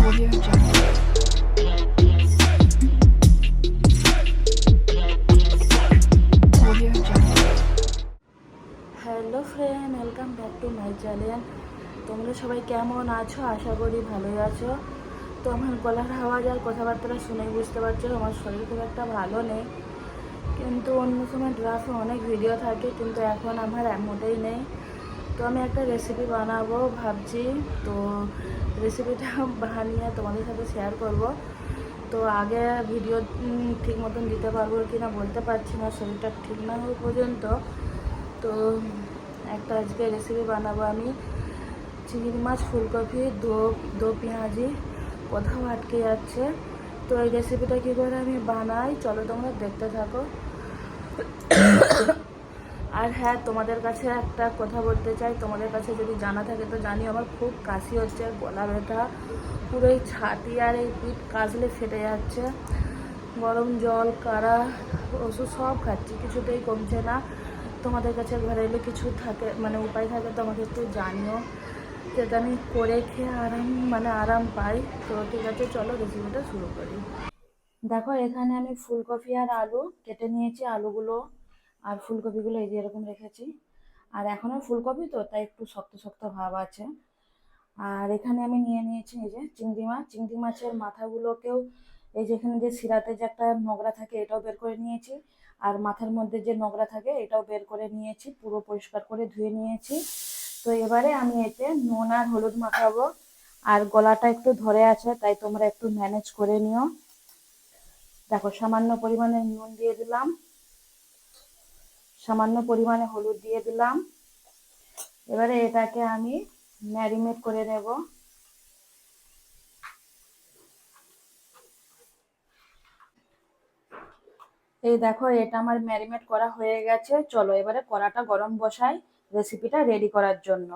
Hello friend welcome back to my channel তোমরা সবাই কেমন আছো? আশা করি ভালোই আছো। তো আমার গলার আওয়াজ আর কথাবার্তা শুনেই বুঝতে পারছ, আমার শরীর খুব একটা ভালো নেই। কিন্তু অন্য সময় ড্রাফে অনেক ভিডিও থাকে, কিন্তু এখন আমার মোটেই নেই। তো আমি একটা রেসিপি বানাবো, ভাবছি। তো রেসিপিটা বানিয়ে তোমাদের সাথে শেয়ার করব। তো আগে ভিডিও ঠিক মতন দিতে পারব কি না বলতে পারছি না, শরীরটা ঠিক না হওয়া পর্যন্ত। তো একটা আজকে রেসিপি বানাবো আমি। চিংড়ি মাছ, ফুলকপি, দো দো পেঁয়াজি, কোথাও আটকে যাচ্ছে। তো এই রেসিপিটা কী করে আমি বানাই, চলো তোমরা দেখতে থাকো। আর হ্যাঁ তোমাদের কাছে একটা কথা বলতে চাই। তোমাদের কাছে যদি জানা থাকে, তো জানি আমার খুব কাশি হচ্ছে, গলা ব্যথা, পুরো এই ছাতি আর এই পিঠ কাশলে ফেটে যাচ্ছে। গরম জল কাড়া ওষুধ সব খাচ্ছি, কিছুতেই কমছে না। তোমাদের কাছে ঘরে এলে কিছু থাকে মানে উপায় থাকে, তো আমাকে একটু জানিও। যাতে আমি করে খেয়ে আরাম মানে আরাম পাই। তো ঠিক আছে, চলো রেসিপিটা শুরু করি। দেখো, এখানে আমি ফুলকপি আর আলু কেটে নিয়েছি, আলুগুলো আর ফুলকপিগুলো এই যে এরকম রেখেছি। আর এখনও ফুলকপি তো, তাই একটু শক্ত শক্ত ভাব আছে। আর এখানে আমি নিয়ে নিয়েছি এই যে চিংড়ি মাছ। চিংড়ি মাছের মাথাগুলোকেও এই যে এখানে যে শিরাতে যে একটা নোংরা থাকে এটাও বের করে নিয়েছি। আর মাথার মধ্যে যে নোংরা থাকে এটাও বের করে নিয়েছি, পুরো পরিষ্কার করে ধুয়ে নিয়েছি। তো এবারে আমি এতে নুন আর হলুদ মাখাবো। আর গলাটা একটু ধরে আছে, তাই তোমরা একটু ম্যানেজ করে নিও। দেখো, সামান্য পরিমাণে নুন দিয়ে দিলাম। সামান্য পরিমাণে হলুদ দিয়ে দিলাম। এবারে এটাকে আমি ম্যারিনেট করে নেব। এই দেখো, এটা আমার ম্যারিনেট করা হয়ে গেছে। চলো এবারে কড়াটা গরম বসাই রেসিপিটা রেডি করার জন্য।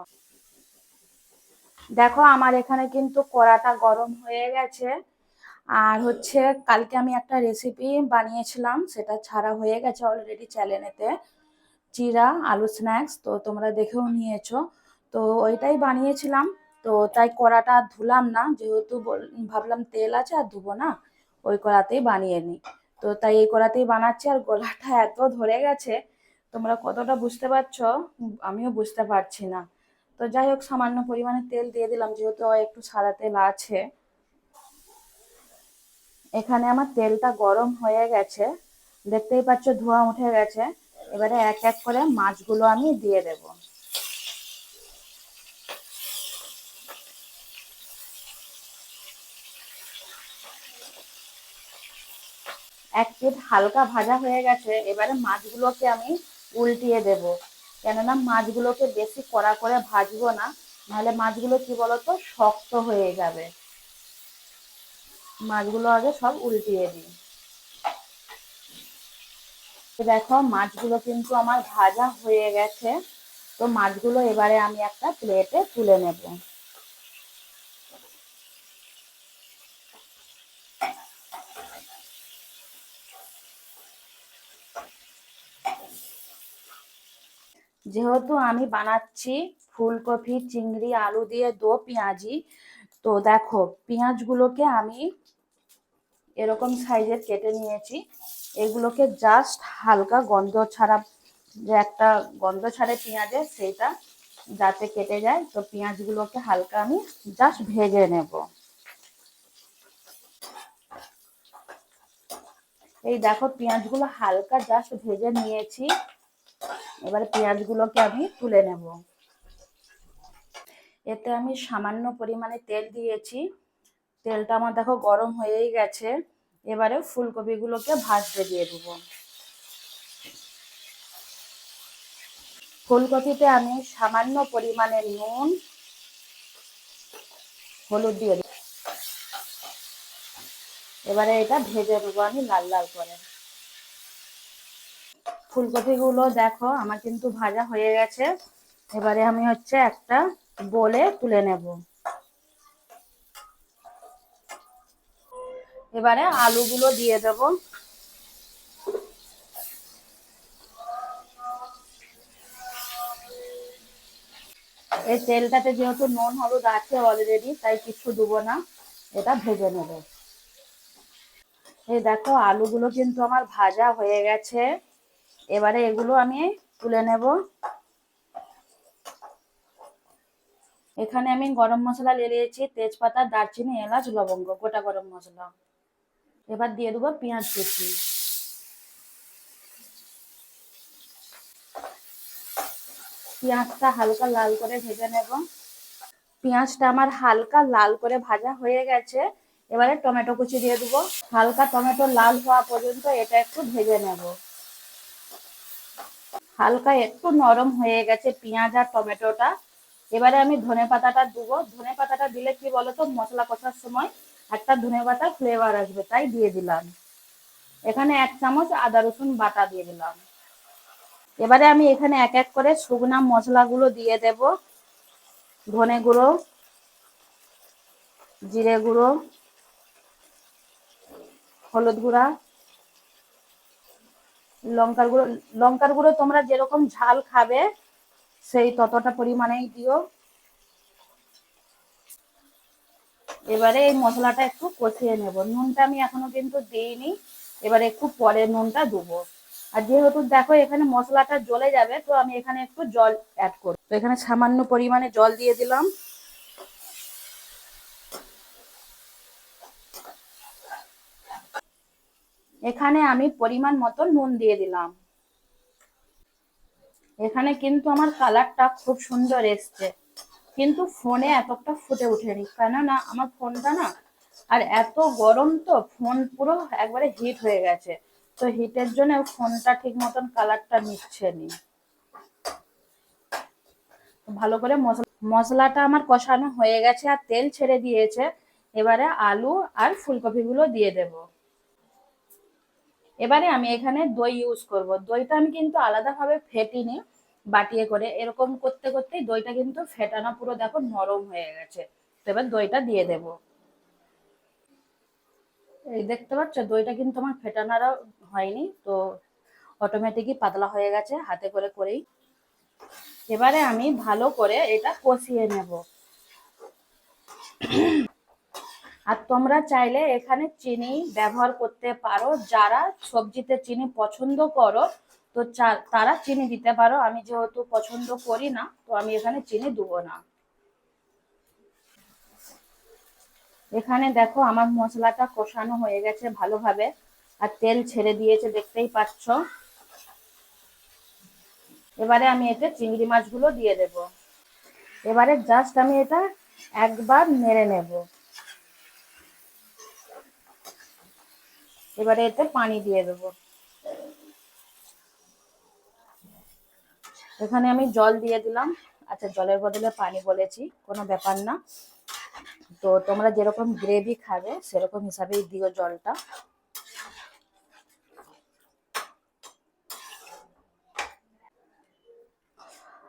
দেখো, আমার এখানে কিন্তু কড়াটা গরম হয়ে গেছে। আর হচ্ছে, কালকে আমি একটা রেসিপি বানিয়েছিলাম, সেটা ছাড়া হয়ে গেছে অলরেডি চ্যানেলেতে চিরা, আলু স্ন্যাক্স তো তোমরা দেখেও নিয়েছো। তো ওইটাই বানিয়েছিলাম। তো তাই কড়াটা ধুলাম না, যেহেতু বল- ভাবলাম তেল আছে আর ধুবো না, ওই কড়াতেই বানিয়ে নিই। তো তাই এই কড়াতেই বানাচ্ছি আর গলাটা এত ধরে গেছে, তোমরা কতটা বুঝতে পারছ? আমিও বুঝতে পারছি না। তো যাই হোক, সামান্য পরিমাণে তেল দিয়ে দিলাম, যেহেতু একটু সাদা তেল আছে। এখানে আমার তেলটা গরম হয়ে গেছে। দেখতেই পাচ্ছ ধোঁয়া উঠে গেছে। এবারে এক এক করে মাছগুলো আমি দিয়ে দেব। এক পিঠ হালকা ভাজা হয়ে গেছে, এবারে মাছগুলোকে আমি উল্টিয়ে দেব। কেননা মাছগুলোকে বেশি কড়া করে ভাজবো না, নাহলে মাছগুলো কি বলতো, শক্ত হয়ে যাবে। মাছগুলো আগে সব উল্টিয়ে দিই। দেখো, মাছগুলো কিন্তু আমার ভাজা হয়ে গেছে। তো মাছগুলো এবারে আমি একটা প্লেটে তুলে নেব। যেহেতু আমি বানাচ্ছি ফুলকপি, চিংড়ি, আলু দিয়ে দো পেঁয়াজি, তো দেখো, পেঁয়াজগুলোকে আমি এরকম সাইজের কেটে নিয়েছি। এগুলোকে জাস্ট হালকা গন্ধ ছাড়া, যে একটা গন্ধ ছাড়ে পেঁয়াজের সেইটা যাতে কেটে যায়, তো পেঁয়াজগুলোকে হালকা আমি জাস্ট ভেজে নেব। এই দেখো পেঁয়াজগুলো হালকা জাস্ট ভেজে নিয়েছি। এবারে পেঁয়াজগুলোকে আমি তুলে নেব। এতে আমি সামান্য পরিমাণে তেল দিয়েছি। তেলটা আমার দেখো গরম হয়েই গেছে। এবারে ফুলকপিগুলোকে ভাজতে দিয়ে দেবো। ফুলকপিতে আমি সামান্য পরিমাণে নুন, হলুদ দিয়ে দেব। এবারে এটা ভেজে দেবো আমি লাল লাল করে। ফুলকপিগুলো দেখো আমার কিন্তু ভাজা হয়ে গেছে। এবারে আমি হচ্ছে একটা বলে তুলে নেব। এবারে আলুগুলো দিয়ে দেব। এই তেলটাতে যেহেতু নুন, হলুদ আছে অলরেডি তাই কিছু দেবো না। এটা ভেজে নেব। এই দেখো, আলুগুলো কিন্তু আমার ভাজা হয়ে গেছে। এবারে এগুলো আমি তুলে নেব। এখানে আমি গরম মশলা নিয়ে নিয়েছি তেজপাতা, দারচিনি, এলাচ, লবঙ্গ, গোটা গরম মশলা। এবার দিয়ে দেবো পেঁয়াজ কুচি। পেঁয়াজটা হালকা লাল করে ভেজে নেব। পেঁয়াজটা আমার হালকা লাল করে ভাজা হয়ে গেছে। এবারে টমেটো কুচি দিয়ে দেবো। হালকা টমেটো লাল হওয়া পর্যন্ত এটা একটু ভেজে নেব। হালকা একটু নরম হয়ে গেছে পেঁয়াজ আর টমেটোটা। এবারে আমি ধনে পাতাটা দেবো। ধনে পাতাটা দিলে কি বলতো? মশলা কষার সময় একটা ধনে পাতার ফ্লেভার আসবে, তাই দিয়ে দিলাম। এখানে এক চামচ আদা, রসুন বাটা দিয়ে দিলাম। এবারে আমি এখানে এক এক করে শুকনা মশলাগুলো দিয়ে দেব। ধনে গুঁড়ো, জিরে গুঁড়ো, হলুদ গুঁড়া, লঙ্কার গুঁড়ো। লঙ্কার গুঁড়ো তোমরা যেরকম ঝাল খাবে, সেই ততটা পরিমাণেই দিও। এবারে এই মশলাটা একটু কষিয়ে নেব। নুনটা আমি এখনও কিন্তু দিইনি। এবারে একটু পরে নুনটা দেবো। আর যেহেতু দেখো এখানে মশলাটা জ্বলে যাবে, তো আমি এখানে একটু জল অ্যাড করব। তো এখানে সামান্য পরিমাণে জল দিয়ে দিলাম। এখানে আমি পরিমাণ মতো নুন দিয়ে দিলাম। এখানে কিন্তু আমার কালারটা খুব সুন্দর এসছে। কিন্তু ফোনে এতটা ফুটে ওঠেনি। কেননা আমার ফোনটা না, আর এত গরম তো, ফোন পুরো একবারে হিট হয়ে গেছে। তো হিটের জন্য ফোনটা ঠিক মতন কালারটা নিচ্ছে নি। ভালো করে মশলা মশলাটা আমার কষানো হয়ে গেছে আর তেল ছেড়ে দিয়েছে। এবারে আলু আর ফুলকপিগুলো দিয়ে দেব। এবারে আমি এখানে দই ইউজ করব। দইটা আমি কিন্তু আলাদাভাবে ফেটিনি। বাটিয়ে করে এরকম করতে করতেই দইটা কিন্তু ফেটানো পুরো দেখো নরম হয়ে গেছে। তো এবার দইটা দিয়ে দেব। এই দেখতে পাচ্ছ, দইটা কিন্তু আমার ফেটানোরও হয়নি, তো অটোমেটিকই পাতলা হয়ে গেছে, হাতে করে করেই। এবারে আমি ভালো করে এটা কষিয়ে নেব। আর তোমরা চাইলে এখানে চিনি ব্যবহার করতে পারো। যারা সবজিতে চিনি পছন্দ করো তো তারা চিনি দিতে পারো, আমি যেহেতু পছন্দ করি না, তো আমি এখানে চিনি দেবো না। এখানে দেখো আমার মশলাটা কষানো হয়ে গেছে ভালোভাবে, আর তেল ছেড়ে দিয়েছে, দেখতেই পাচ্ছ। এবারে আমি এতে চিংড়ি মাছগুলো দিয়ে দেব। এবারে জাস্ট আমি এটা একবার নেড়ে নেব। এবারে এতে পানি দিয়ে দেব। এখানে আমি জল দিয়ে দিলাম। আচ্ছা জলের বদলে পানি বলেছি, কোনো ব্যাপার না। তো তোমরা যেরকম গ্রেভি খাবে, সেরকম হিসাবেই দিও জলটা।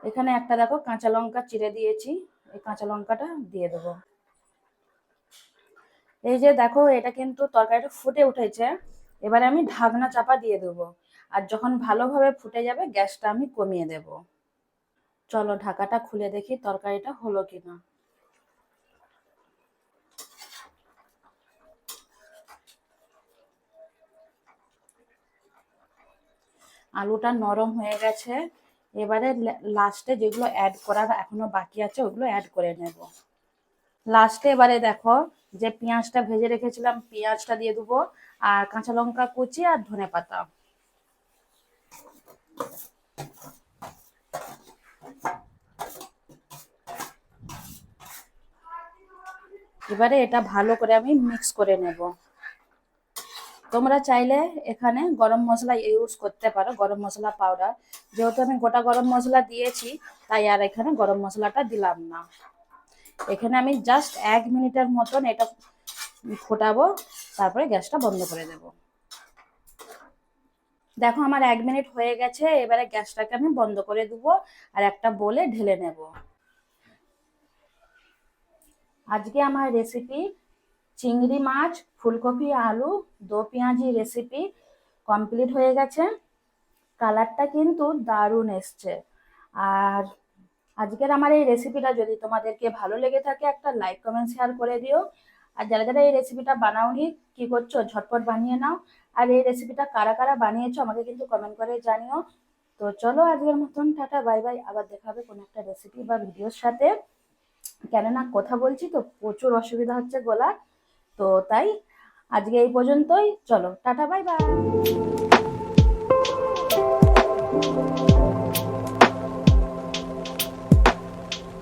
এখানে একটা দেখো, কাঁচা লঙ্কা চিড়ে দিয়েছি। এই কাঁচা লঙ্কাটা দিয়ে দেবো। এই যে দেখো, এটা কিন্তু তরকারিটা ফুটে উঠেছে। এবারে আমি ঢাকনা চাপা দিয়ে দেবো। আর যখন ভালোভাবে ফুটে যাবে, গ্যাসটা আমি কমিয়ে দেব। চলো, ঢাকাটা খুলে দেখি তরকারিটা হলো কিনা। আলুটা নরম হয়ে গেছে। এবারে লাস্টে যেগুলো অ্যাড করার এখনও বাকি আছে, ওগুলো অ্যাড করে নেব। লাস্টে এবারে দেখো, যে পেঁয়াজটা ভেজে রেখেছিলাম, পেঁয়াজটা দিয়ে দেবো, আর কাঁচা লঙ্কা কুচি আর ধনে পাতা এবারে এটা ভালো করে আমি মিক্স করে নেব। তোমরা চাইলে এখানে গরম মশলা ইউজ করতে পারো, গরম মশলা পাউডার যেহেতু আমি গোটা গরম মশলা দিয়েছি, তাই আর এখানে গরম মশলাটা দিলাম না। এখানে আমি জাস্ট এক মিনিটের মতন এটা ফোটাবো, তারপরে গ্যাসটা বন্ধ করে দেব। দেখো আমার এক মিনিট হয়ে গেছে, এবারে গ্যাসটাকে আমি বন্ধ করে দেবো আর একটা বলে ঢেলে নেব। আজকে আমার রেসিপি চিংড়ি মাছ, ফুলকপি, আলু, দো পেঁয়াজি রেসিপি কমপ্লিট হয়ে গেছে। কালারটা কিন্তু দারুণ এসছে। আর আজকের আমার এই রেসিপিটা যদি তোমাদেরকে ভালো লেগে থাকে, একটা লাইক কমেন্ট শেয়ার করে দিও। আর যারা যারা এই রেসিপিটা বানাওনি, কি করছ? ঝটপট বানিয়ে নাও। আর এই রেসিপিটা কারা কারা বানিয়েছো, আমাকে কিন্তু কমেন্ট করে জানিও। তো চলো আজকের মতন, টাটা বাই বাই আবার দেখা হবে কোনো একটা রেসিপি বা ভিডিওর সাথে। কেননা কথা বলছি তো, প্রচুর অসুবিধা হচ্ছে গলার। তো তাই আজকে এই পর্যন্তই। চলো, টাটা বাই বাই